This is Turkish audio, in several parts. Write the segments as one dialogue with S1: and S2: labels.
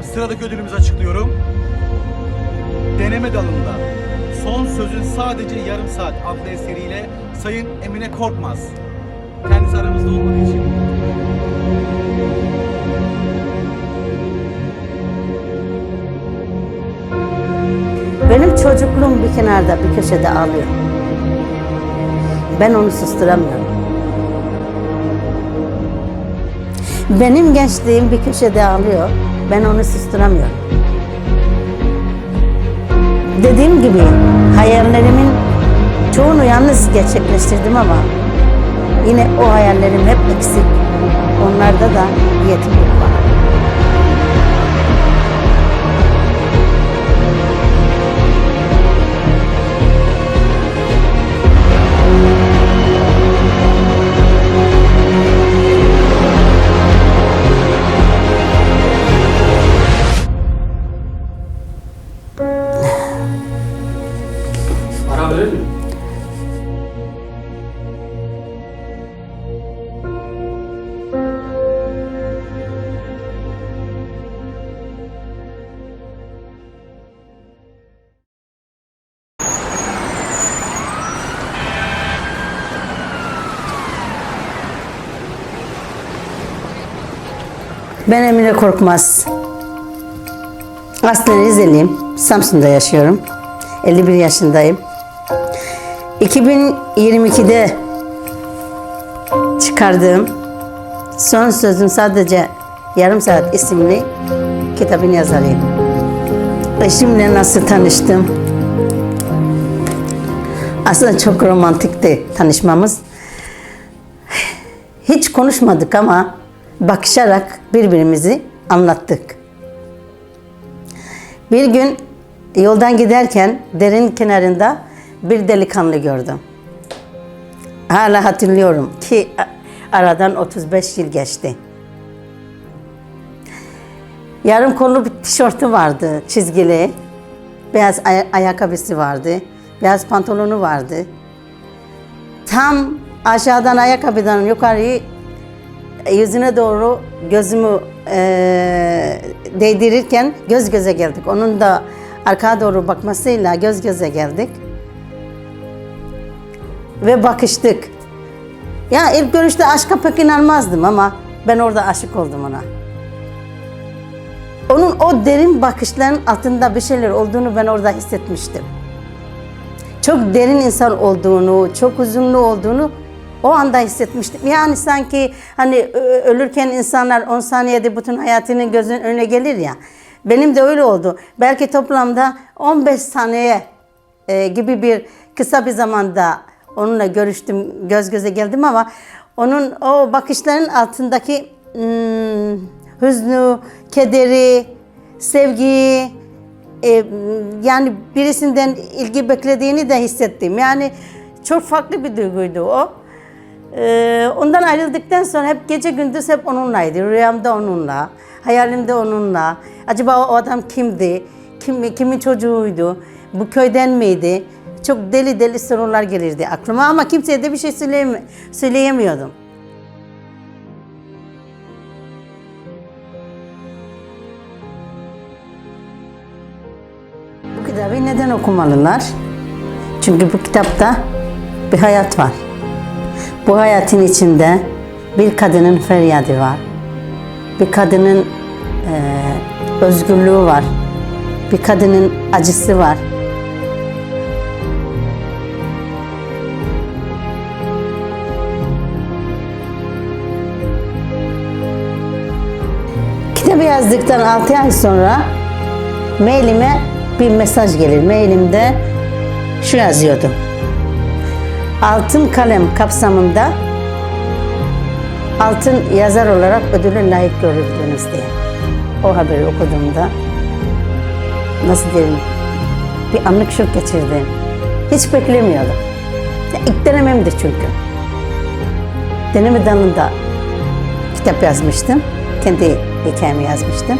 S1: Efendim sıradaki ödülümüzü açıklıyorum. Deneme dalında Son Sözün Sadece Yarım Saat adlı eseriyle Sayın Emine Korkmaz. Kendisi aramızda olmadığı için.
S2: Benim çocukluğum bir kenarda, bir köşede ağlıyor. Ben onu susturamıyorum. Benim gençliğim bir köşede ağlıyor. Ben onu susturamıyorum. Dediğim gibi hayallerimin çoğunu yalnız gerçekleştirdim ama yine o hayallerim hep eksik. Onlarda da yetmiyor Ben Emine Korkmaz. Aslen Rizeliyim. Samsun'da yaşıyorum. 51 yaşındayım. 2022'de çıkardığım Son Sözün Sadece Yarım Saat isimli kitabın yazarıyım. Eşimle nasıl tanıştım? Aslında çok romantikti tanışmamız. Hiç konuşmadık ama bakışarak birbirimizi anlattık. Bir gün yoldan giderken derin kenarında bir delikanlı gördüm. Hala hatırlıyorum ki aradan 35 yıl geçti. Yarım kollu bir tişörtü vardı, çizgili. Beyaz ay- ayakkabısı vardı. Beyaz pantolonu vardı. Tam aşağıdan ayakkabıdan yukarıyı yüzüne doğru gözümü eee değdirirken göz göze geldik. Onun da arkaya doğru bakmasıyla göz göze geldik. Ve bakıştık. Ya ilk görüşte aşka pek inanmazdım ama ben orada aşık oldum ona. Onun o derin bakışların altında bir şeyler olduğunu ben orada hissetmiştim. Çok derin insan olduğunu, çok uzunlu olduğunu o anda hissetmiştim. Yani sanki hani ölürken insanlar 10 saniyede bütün hayatının gözünün önüne gelir ya. Benim de öyle oldu. Belki toplamda 15 saniye e, gibi bir kısa bir zamanda onunla görüştüm, göz göze geldim ama onun o bakışların altındaki hmm, hüznü, kederi, sevgiyi, e, yani birisinden ilgi beklediğini de hissettim. Yani çok farklı bir duyguydu o. E, ondan ayrıldıktan sonra hep gece gündüz hep onunlaydı. Rüyamda onunla, hayalimde onunla. Acaba o adam kimdi? Kim, kimin çocuğuydu? Bu köyden miydi? Çok deli deli sorular gelirdi aklıma ama kimseye de bir şey söyleyemi- söyleyemiyordum. Bu kitabı neden okumalılar? Çünkü bu kitapta bir hayat var. Bu hayatın içinde bir kadının feryadı var. Bir kadının eee, özgürlüğü var. Bir kadının acısı var. Kitabı yazdıktan 6 ay sonra mailime bir mesaj gelir. Mailimde şu yazıyordu. Altın kalem kapsamında altın yazar olarak ödüle layık görüldünüz diye. O haberi okuduğumda nasıl diyeyim bir anlık şok geçirdim. Hiç beklemiyordum. Ya İlk denememdi çünkü. Deneme dalında kitap yazmıştım. Kendi hikayemi yazmıştım.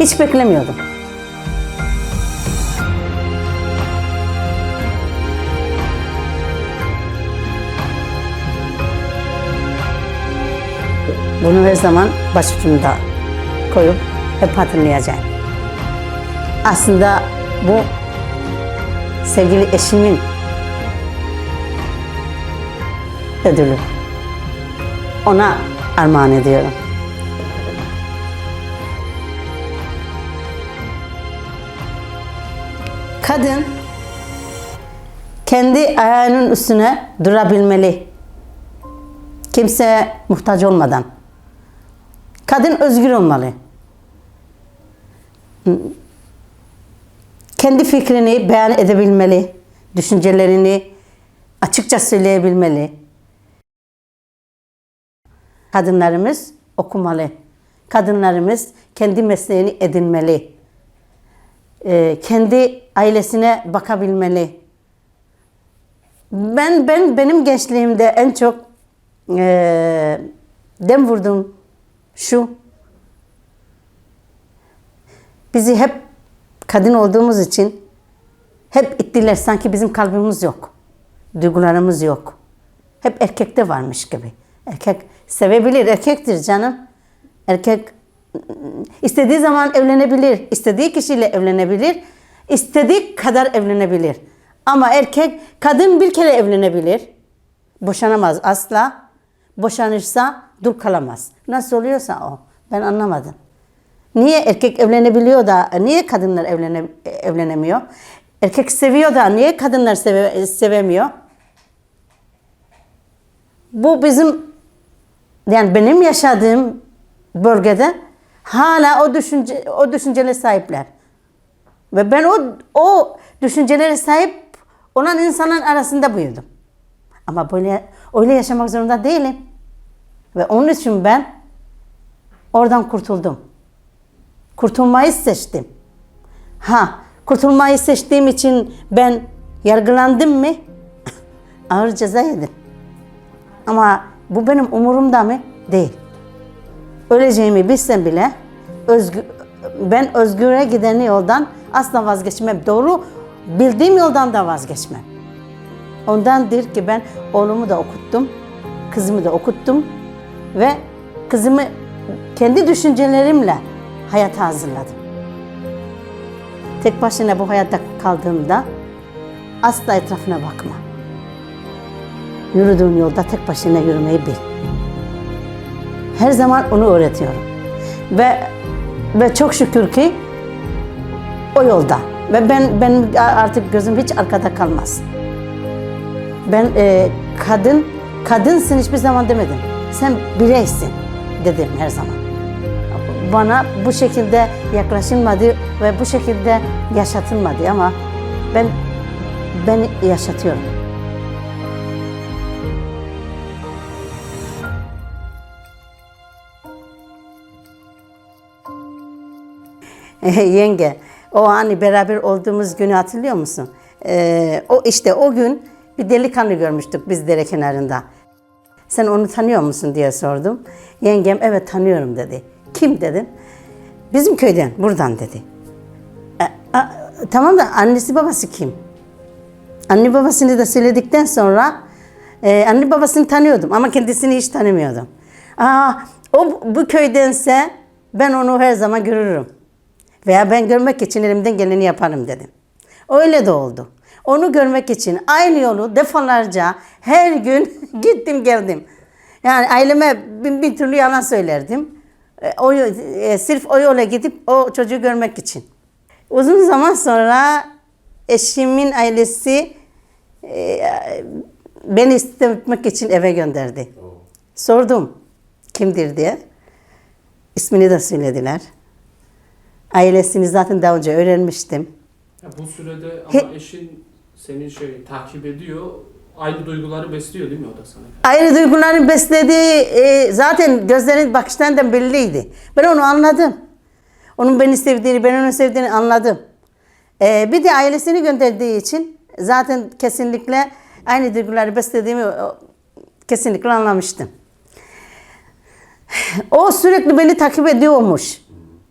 S2: Hiç beklemiyordum. Bunu her zaman başucumda koyup hep hatırlayacağım. Aslında bu sevgili eşimin ödülü. Ona armağan ediyorum. Kadın kendi ayağının üstüne durabilmeli. Kimseye muhtaç olmadan. Kadın özgür olmalı. Kendi fikrini beyan edebilmeli. Düşüncelerini açıkça söyleyebilmeli. Kadınlarımız okumalı. Kadınlarımız kendi mesleğini edinmeli. Ee, kendi ailesine bakabilmeli. Ben ben benim gençliğimde en çok eee dem vurdum şu. Bizi hep kadın olduğumuz için hep ittiler sanki bizim kalbimiz yok. Duygularımız yok. Hep erkekte varmış gibi. Erkek sevebilir, erkektir canım. Erkek istediği zaman evlenebilir, istediği kişiyle evlenebilir, istediği kadar evlenebilir. Ama erkek kadın bir kere evlenebilir. Boşanamaz asla. Boşanırsa dul kalamaz. Nasıl oluyorsa o. Ben anlamadım. Niye erkek evlenebiliyor da niye kadınlar evlene, evlenemiyor? Erkek seviyor da niye kadınlar seve, sevemiyor? Bu bizim yani benim yaşadığım bölgede hala o düşünce o düşüncelere sahipler. Ve ben o o düşüncelere sahip olan insanların arasında büyüdüm. Ama böyle öyle yaşamak zorunda değilim. Ve onun için ben oradan kurtuldum. Kurtulmayı seçtim. Ha, kurtulmayı seçtiğim için ben yargılandım mı? Ağır ceza yedim. Ama bu benim umurumda mı? Değil. Öleceğimi bilsem bile özgür, ben özgüre giden yoldan asla vazgeçmem. Doğru bildiğim yoldan da vazgeçmem. Ondandır ki ben oğlumu da okuttum, kızımı da okuttum ve kızımı kendi düşüncelerimle hayata hazırladım. Tek başına bu hayatta kaldığımda asla etrafına bakma. Yürüdüğün yolda tek başına yürümeyi bil. Her zaman onu öğretiyorum. Ve ve çok şükür ki o yolda. Ve ben ben artık gözüm hiç arkada kalmaz. Ben e, kadın kadınsın hiçbir zaman demedim. Sen bireysin dedim her zaman. Bana bu şekilde yaklaşılmadı ve bu şekilde yaşatılmadı ama ben ben yaşatıyorum. Yenge, o hani beraber olduğumuz günü hatırlıyor musun? Ee, o işte o gün bir delikanlı görmüştük biz dere kenarında. Sen onu tanıyor musun diye sordum. Yengem evet tanıyorum dedi. Kim dedim. Bizim köyden, buradan dedi. E, a, tamam da annesi babası kim? Anne babasını da söyledikten sonra e, anne babasını tanıyordum ama kendisini hiç tanımıyordum. Aa, o bu köydense ben onu her zaman görürüm. Veya ben görmek için elimden geleni yaparım dedim. Öyle de oldu. Onu görmek için aynı yolu defalarca her gün gittim geldim. Yani aileme bin, bin türlü yalan söylerdim. E, O, e, sırf o yola gidip o çocuğu görmek için. Uzun zaman sonra eşimin ailesi e, beni istemek için eve gönderdi. Sordum kimdir diye. İsmini de söylediler. Ailesini zaten daha önce öğrenmiştim.
S3: Ya bu sürede
S2: He-
S3: ama eşin seni şey takip ediyor. Aynı duyguları besliyor değil mi o da sana?
S2: Ayrı duyguların beslediği e, zaten gözlerin bakışlarından belliydi. Ben onu anladım. Onun beni sevdiğini, ben onu sevdiğini anladım. E, bir de ailesini gönderdiği için zaten kesinlikle aynı duyguları beslediğimi kesinlikle anlamıştım. O sürekli beni takip ediyormuş.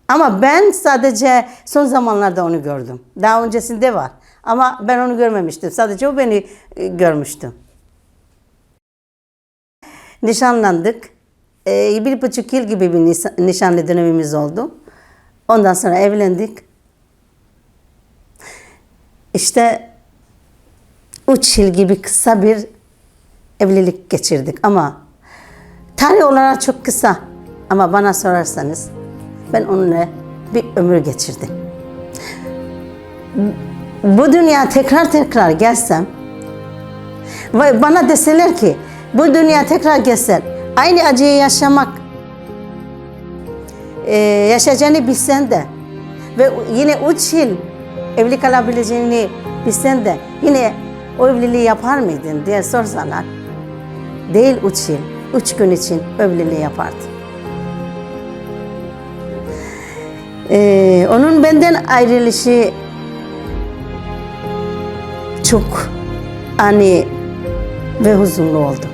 S2: Ama ben sadece son zamanlarda onu gördüm. Daha öncesinde var. Ama ben onu görmemiştim. Sadece o beni e, görmüştü. Nişanlandık. Ee, bir buçuk yıl gibi bir nişanlı dönemimiz oldu. Ondan sonra evlendik. İşte üç yıl gibi kısa bir evlilik geçirdik ama tarih olarak çok kısa. Ama bana sorarsanız ben onunla bir ömür geçirdim. Bu dünya tekrar tekrar gelsem ve bana deseler ki bu dünya tekrar gelsen aynı acıyı yaşamak e, yaşayacağını bilsen de ve yine üç yıl evli kalabileceğini bilsen de yine o evliliği yapar mıydın diye sorsalar değil üç yıl, üç gün için evliliği yapardım. Ee, onun benden ayrılışı çok ani ve huzurlu oldu.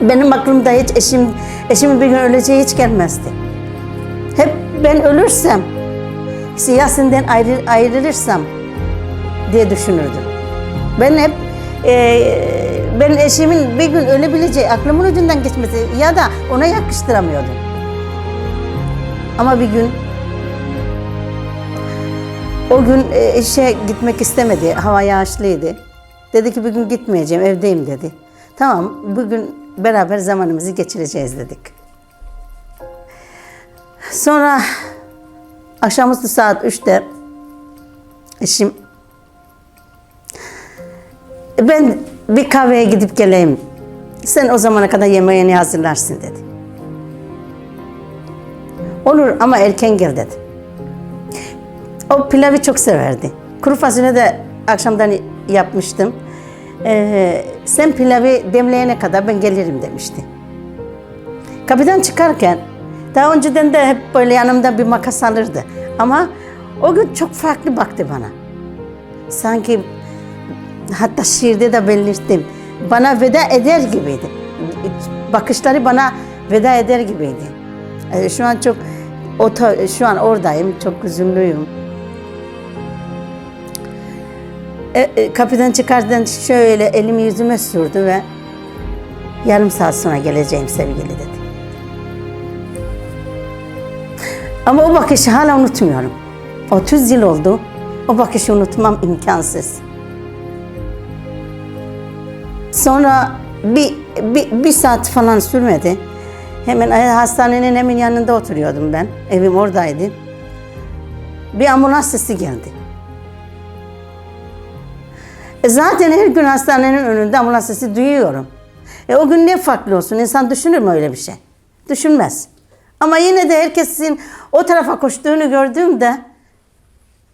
S2: Benim aklımda hiç eşim, eşimin bir gün öleceği hiç gelmezdi. Hep ben ölürsem, siyasinden ayrı, ayrılırsam diye düşünürdüm. Ben hep e, ben eşimin bir gün ölebileceği aklımın ucundan geçmesi ya da ona yakıştıramıyordum. Ama bir gün o gün e, işe gitmek istemedi. Hava yağışlıydı. Dedi ki bugün gitmeyeceğim, evdeyim dedi. Tamam, bugün beraber zamanımızı geçireceğiz dedik. Sonra akşamüstü saat 3'te eşim ben bir kahveye gidip geleyim. Sen o zamana kadar yemeğini hazırlarsın dedi. Olur ama erken gel dedi. O pilavı çok severdi. Kuru fasulye de akşamdan yapmıştım. Ee, sen pilavı demleyene kadar ben gelirim demişti. Kapıdan çıkarken daha önceden de hep böyle yanımda bir makas alırdı. Ama o gün çok farklı baktı bana. Sanki hatta şiirde de belirttim. Bana veda eder gibiydi. Bakışları bana veda eder gibiydi. Ee, şu an çok oto, şu an oradayım. Çok üzünlüyüm. E, e, kapıdan çıkarken şöyle elimi yüzüme sürdü ve yarım saat sonra geleceğim sevgili dedi. Ama o bakışı hala unutmuyorum. 30 yıl oldu. O bakışı unutmam imkansız. Sonra bir, bir, bir saat falan sürmedi. Hemen hastanenin hemen yanında oturuyordum ben. Evim oradaydı. Bir ambulans sesi geldi. E zaten her gün hastanenin önünde ambulans sesi duyuyorum. E o gün ne farklı olsun? İnsan düşünür mü öyle bir şey? Düşünmez. Ama yine de herkesin o tarafa koştuğunu gördüğümde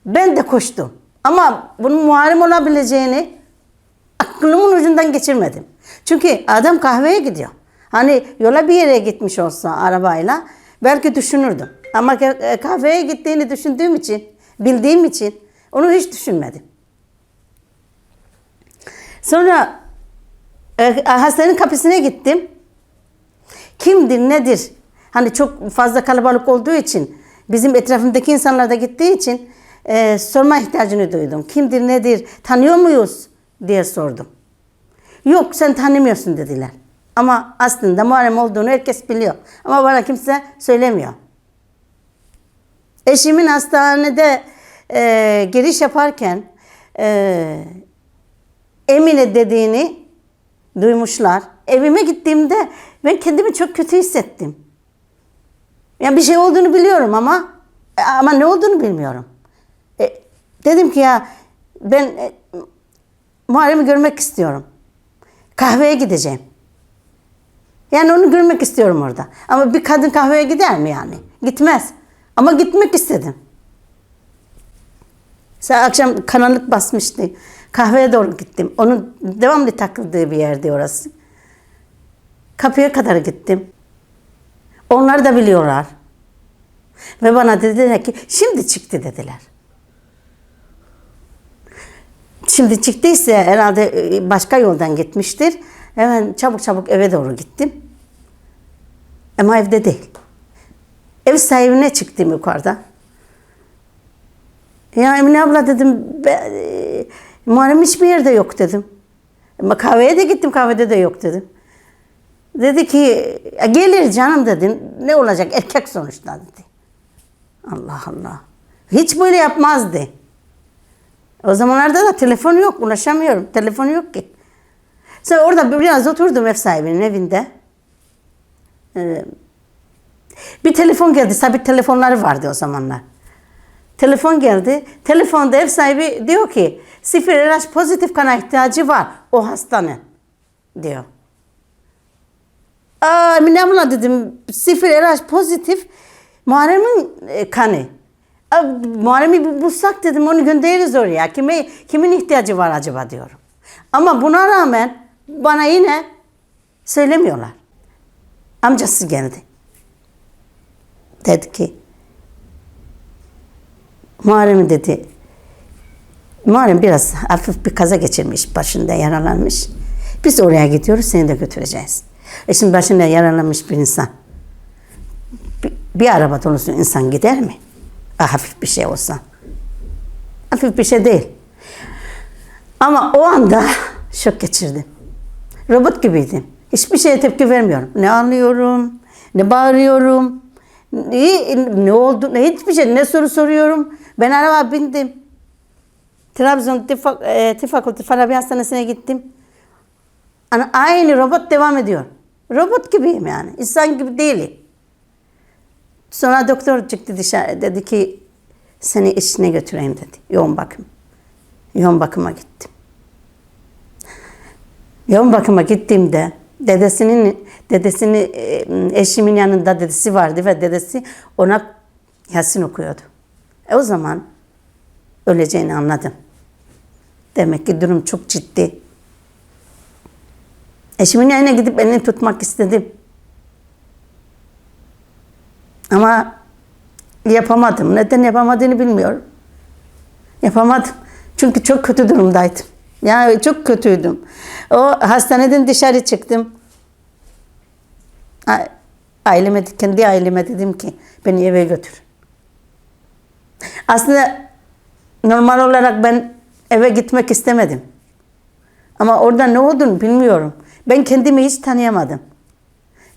S2: ben de koştum. Ama bunun muharem olabileceğini aklımın ucundan geçirmedim. Çünkü adam kahveye gidiyor. Hani yola bir yere gitmiş olsa arabayla belki düşünürdüm. Ama e, kahveye gittiğini düşündüğüm için, bildiğim için onu hiç düşünmedim. Sonra e, hastanenin kapısına gittim. Kimdir, nedir? Hani çok fazla kalabalık olduğu için, bizim etrafımdaki insanlar da gittiği için e, sorma ihtiyacını duydum. Kimdir, nedir, tanıyor muyuz diye sordum. Yok sen tanımıyorsun dediler. Ama aslında Muharrem olduğunu herkes biliyor. Ama bana kimse söylemiyor. Eşimin hastanede e, giriş yaparken e, Emine dediğini duymuşlar. Evime gittiğimde ben kendimi çok kötü hissettim. Yani bir şey olduğunu biliyorum ama ama ne olduğunu bilmiyorum. E, dedim ki ya ben e, Muharrem'i görmek istiyorum. Kahveye gideceğim. Yani onu görmek istiyorum orada. Ama bir kadın kahveye gider mi yani? Gitmez. Ama gitmek istedim. Sen akşam karanlık basmıştı. Kahveye doğru gittim. Onun devamlı takıldığı bir yerdi orası. Kapıya kadar gittim. Onlar da biliyorlar. Ve bana dediler ki şimdi çıktı dediler. Şimdi çıktıysa herhalde e, başka yoldan gitmiştir. Hemen çabuk çabuk eve doğru gittim. Ama evde değil. Ev sahibine çıktım yukarıda. Ya Emine abla dedim, ben, e, Muharrem hiçbir yerde yok dedim. Kahveye de gittim, kahvede de yok dedim. Dedi ki, "Ya gelir canım dedim, ne olacak erkek sonuçta dedi. Allah Allah. Hiç böyle yapmazdı. O zamanlarda da telefon yok. Ulaşamıyorum. Telefon yok ki. Sonra orada biraz oturdum ev sahibinin evinde. Ee, bir telefon geldi. Sabit telefonları vardı o zamanlar. Telefon geldi. Telefonda ev sahibi diyor ki sıfır RH pozitif kana ihtiyacı var o hastanın diyor. Aa Emine abla dedim sıfır RH pozitif Muharrem'in e, kanı. Aa, Muharrem'i bu- bulsak dedim onu göndeririz oraya. Kime, kimin ihtiyacı var acaba diyorum. Ama buna rağmen bana yine söylemiyorlar. Amcası geldi. Dedi ki Muharrem dedi. Muharrem biraz hafif bir kaza geçirmiş, başında yaralanmış. Biz oraya gidiyoruz, seni de götüreceğiz. E şimdi başında yaralanmış bir insan. Bir, bir araba dolusu insan gider mi? Ah, hafif bir şey olsa. Hafif bir şey değil. Ama o anda şok geçirdim. Robot gibiydim. Hiçbir şeye tepki vermiyorum. Ne anlıyorum, ne bağırıyorum, ne, ne oldu, ne hiçbir şey, ne soru soruyorum. Ben araba bindim. Trabzon Tıp, e, Tıp Fakültesi Farabi Hastanesi'ne gittim. Ana- Aynı robot devam ediyor. Robot gibiyim yani. İnsan gibi değilim. Sonra doktor çıktı dışarı. Dedi ki seni işine götüreyim dedi. Yoğun bakım. Yoğun bakıma gittim. Yoğun bakıma gittiğimde dedesinin dedesini e, eşimin yanında dedesi vardı ve dedesi ona Yasin okuyordu. E o zaman öleceğini anladım. Demek ki durum çok ciddi. Eşimin yanına gidip elini tutmak istedim. Ama yapamadım. Neden yapamadığını bilmiyorum. Yapamadım. Çünkü çok kötü durumdaydım. Yani çok kötüydüm. O hastaneden dışarı çıktım. Aileme, kendi aileme dedim ki beni eve götür. Aslında normal olarak ben eve gitmek istemedim. Ama orada ne olduğunu bilmiyorum. Ben kendimi hiç tanıyamadım.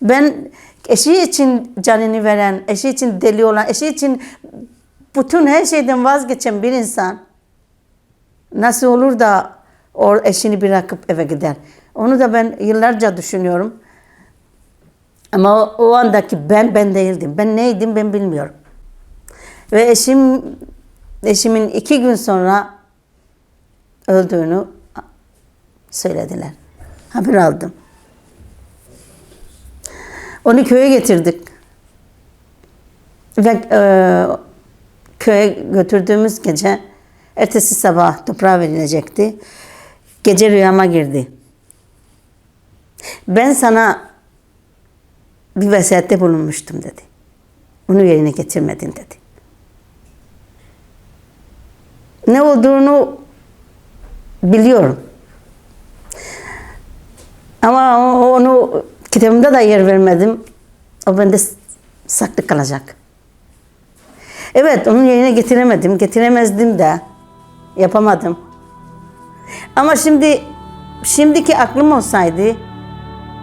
S2: Ben eşi için canını veren, eşi için deli olan, eşi için bütün her şeyden vazgeçen bir insan nasıl olur da o eşini bırakıp eve gider? Onu da ben yıllarca düşünüyorum. Ama o, o andaki ben ben değildim. Ben neydim ben bilmiyorum. Ve eşim eşimin iki gün sonra öldüğünü söylediler. Haber aldım. Onu köye getirdik. Ve e, köye götürdüğümüz gece ertesi sabah toprağa verilecekti. Gece rüyama girdi. Ben sana bir vesiyatte bulunmuştum dedi. Onu yerine getirmedin dedi. Ne olduğunu biliyorum. Ama onu kitabımda da yer vermedim. O bende saklı kalacak. Evet, onun yerine getiremedim. Getiremezdim de. Yapamadım. Ama şimdi şimdiki aklım olsaydı,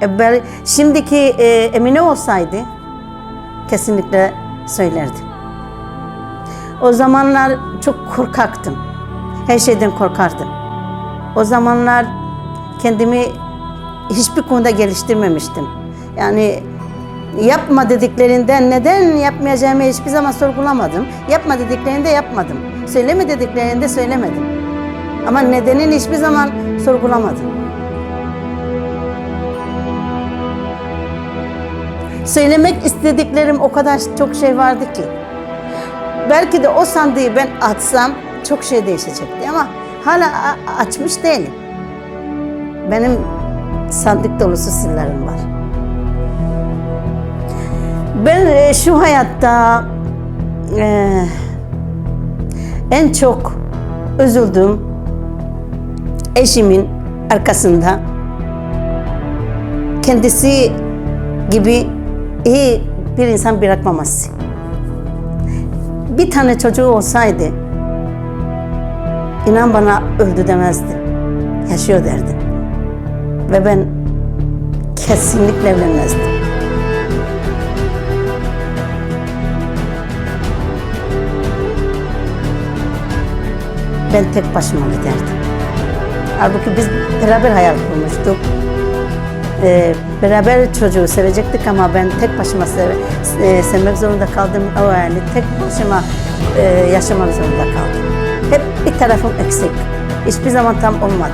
S2: e, şimdiki e, Emine olsaydı kesinlikle söylerdim. O zamanlar çok korkaktım. Her şeyden korkardım. O zamanlar kendimi hiçbir konuda geliştirmemiştim. Yani yapma dediklerinden neden yapmayacağımı hiçbir zaman sorgulamadım. Yapma dediklerinde yapmadım. Söyleme dediklerinde söylemedim. Ama nedenini hiçbir zaman sorgulamadım. Söylemek istediklerim o kadar çok şey vardı ki. Belki de o sandığı ben açsam çok şey değişecekti ama hala açmış değilim. Benim sandık dolusu sırlarım var. Ben e, şu hayatta e, en çok üzüldüm eşimin arkasında kendisi gibi iyi bir insan bırakmaması bir tane çocuğu olsaydı inan bana öldü demezdi. Yaşıyor derdi. Ve ben kesinlikle evlenmezdim. Ben tek başıma giderdim. Halbuki biz beraber hayal kurmuştuk. Ee, beraber çocuğu sevecektik ama ben tek başıma sev- e, sevmek zorunda kaldım. O yani tek başıma e, yaşamak zorunda kaldım. Hep bir tarafım eksik. Hiçbir zaman tam olmadı.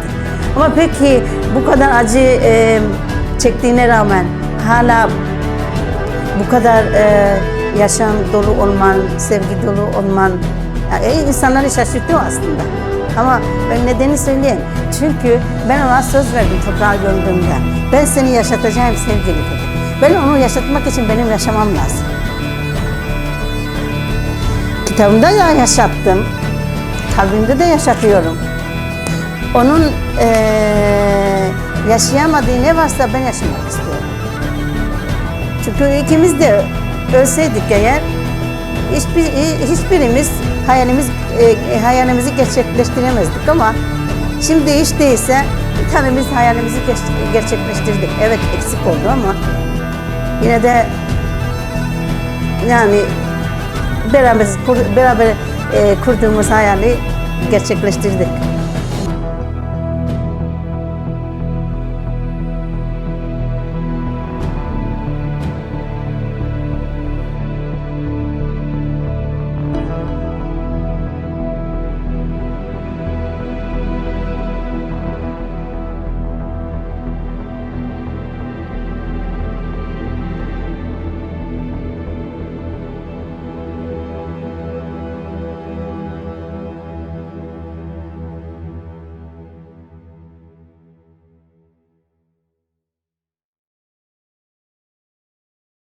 S2: Ama peki bu kadar acı e, çektiğine rağmen hala bu kadar e, yaşam dolu olman, sevgi dolu olman e, insanları şaşırtıyor aslında. Ama ben nedeni söyleyeyim. Çünkü ben ona söz verdim toprağa gördüğümde. Ben seni yaşatacağım sevgili dedim. Ben onu yaşatmak için benim yaşamam lazım. Kitabımda da yaşattım. Kalbimde de yaşatıyorum. Onun eee yaşayamadığı ne varsa ben yaşamak istiyorum. Çünkü ikimiz de ölseydik eğer hiçbir, hiçbirimiz hayalimiz e, hayalimizi gerçekleştiremezdik ama şimdi hiç değilse bir tanemiz hayalimizi gerçekleştirdik. Evet eksik oldu ama yine de yani beraber beraber e, kurduğumuz hayali gerçekleştirdik.